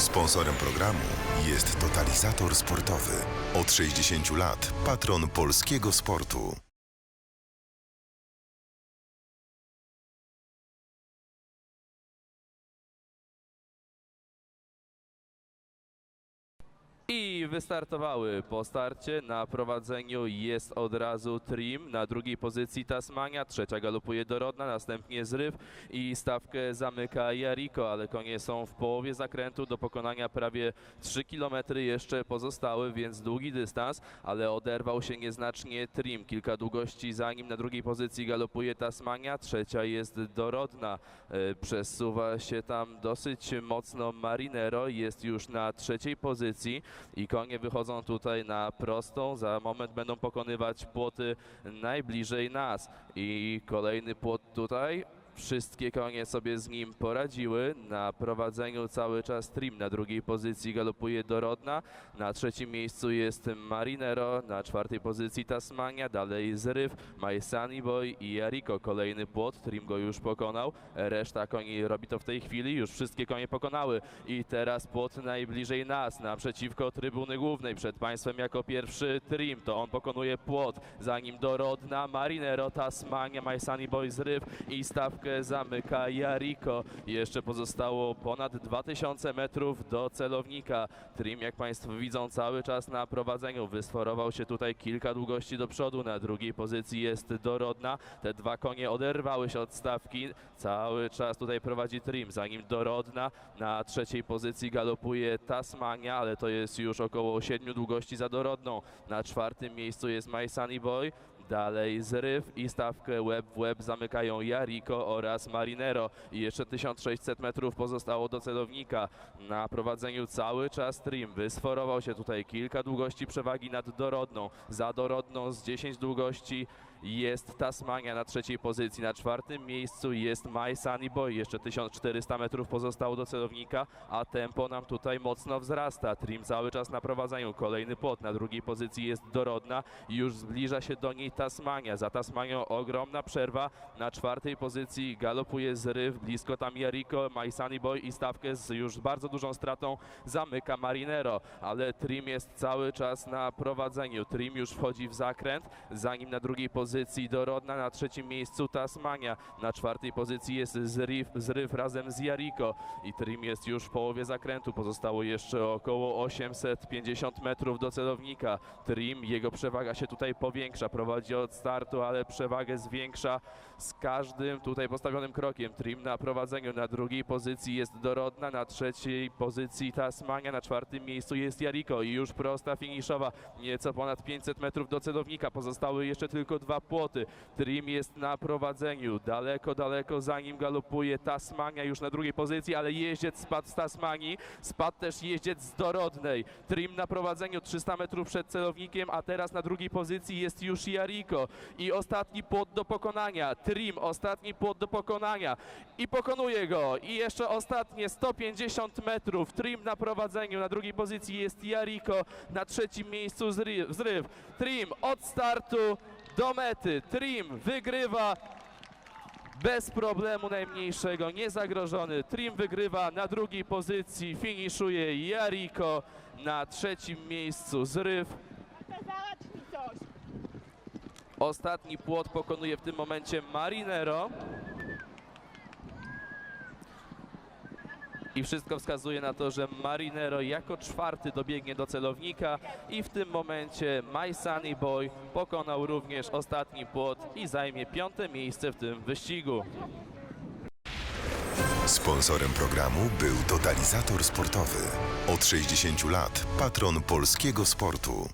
Sponsorem programu jest Totalizator Sportowy. Od 60 lat patron polskiego sportu. I wystartowały po starcie. Na prowadzeniu jest od razu Trim, na drugiej pozycji Tasmania, trzecia galopuje Dorodna, następnie Zryw. I stawkę zamyka Jariko, ale konie są w połowie zakrętu, do pokonania prawie 3 km jeszcze pozostały, więc długi dystans, ale oderwał się nieznacznie Trim. Kilka długości za nim, na drugiej pozycji galopuje Tasmania, trzecia jest Dorodna. E, Przesuwa się tam dosyć mocno Marinero, jest już na trzeciej pozycji i konie wychodzą tutaj na prostą. Za moment będą pokonywać płoty najbliżej nas. I kolejny płot tutaj. Wszystkie konie sobie z nim poradziły. Na prowadzeniu cały czas Trim. Na drugiej pozycji galopuje Dorodna. Na trzecim miejscu jest Marinero. Na czwartej pozycji Tasmania. Dalej Zryw, My Sunny Boy i Jariko. Kolejny płot. Trim go już pokonał. Reszta koni robi to w tej chwili. Już wszystkie konie pokonały. I teraz płot najbliżej nas. Naprzeciwko trybuny głównej. Przed Państwem jako pierwszy Trim. To on pokonuje płot. Za nim Dorodna, Marinero, Tasmania, My Sunny Boy, Zryw i stawkę zamyka Jariko. Jeszcze pozostało ponad 2000 metrów do celownika. Trim, jak Państwo widzą, cały czas na prowadzeniu. Wysforował się tutaj kilka długości do przodu. Na drugiej pozycji jest Dorodna. Te dwa konie oderwały się od stawki. Cały czas tutaj prowadzi Trim. Za nim Dorodna. Na trzeciej pozycji galopuje Tasmania, ale to jest już około 7 długości za Dorodną. Na czwartym miejscu jest My Sunny Boy. Dalej zryw i stawkę łeb w łeb zamykają Jariko oraz Marinero. I jeszcze 1600 metrów pozostało do celownika. Na prowadzeniu cały czas Trim. Wysforował się tutaj kilka długości przewagi nad Dorodną. Za Dorodną z 10 długości jest Tasmania na trzeciej pozycji. Na czwartym miejscu jest My Sunny Boy. Jeszcze 1400 metrów pozostało do celownika, a tempo nam tutaj mocno wzrasta. Trim cały czas na prowadzeniu. Kolejny płot. Na drugiej pozycji jest Dorodna. Już zbliża się do niej Tasmania. Za Tasmanią ogromna przerwa. Na czwartej pozycji galopuje zryw. Blisko tam Jariko, My Sunny Boy i stawkę z już bardzo dużą stratą zamyka Marinero. Ale Trim jest cały czas na prowadzeniu. Trim już wchodzi w zakręt. Za nim na drugiej pozycji Dorodna. Na trzecim miejscu Tasmania. Na czwartej pozycji jest zryw, zryw razem z Jariko. I Trim jest już w połowie zakrętu. Pozostało jeszcze około 850 metrów do celownika. Trim, jego przewaga się tutaj powiększa. Prowadzi od startu, ale przewagę zwiększa z każdym tutaj postawionym krokiem. Trim na prowadzeniu. Na drugiej pozycji jest Dorodna. Na trzeciej pozycji Tasmania. Na czwartym miejscu jest Jariko. I już prosta finiszowa. Nieco ponad 500 metrów do celownika. Pozostały jeszcze tylko dwa płoty. Trim jest na prowadzeniu. Daleko, daleko za nim galopuje Tasmania już na drugiej pozycji, ale jeździec spadł z Tasmanii. Spadł też jeździec z Dorodnej. Trim na prowadzeniu 300 metrów przed celownikiem, a teraz na drugiej pozycji jest już Jariko. I ostatni płot do pokonania. Trim, ostatni płot do pokonania. I pokonuje go. I jeszcze ostatnie 150 metrów. Trim na prowadzeniu. Na drugiej pozycji jest Jariko. Na trzecim miejscu zryw. Trim od startu do mety. Trim wygrywa bez problemu najmniejszego, niezagrożony. Trim wygrywa na drugiej pozycji, finiszuje Jariko na trzecim miejscu zryw. Ostatni płot pokonuje w tym momencie Marinero. I wszystko wskazuje na to, że Marinero jako czwarty dobiegnie do celownika i w tym momencie My Sunny Boy pokonał również ostatni płot i zajmie piąte miejsce w tym wyścigu. Sponsorem programu był Totalizator Sportowy. Od 60 lat patron polskiego sportu.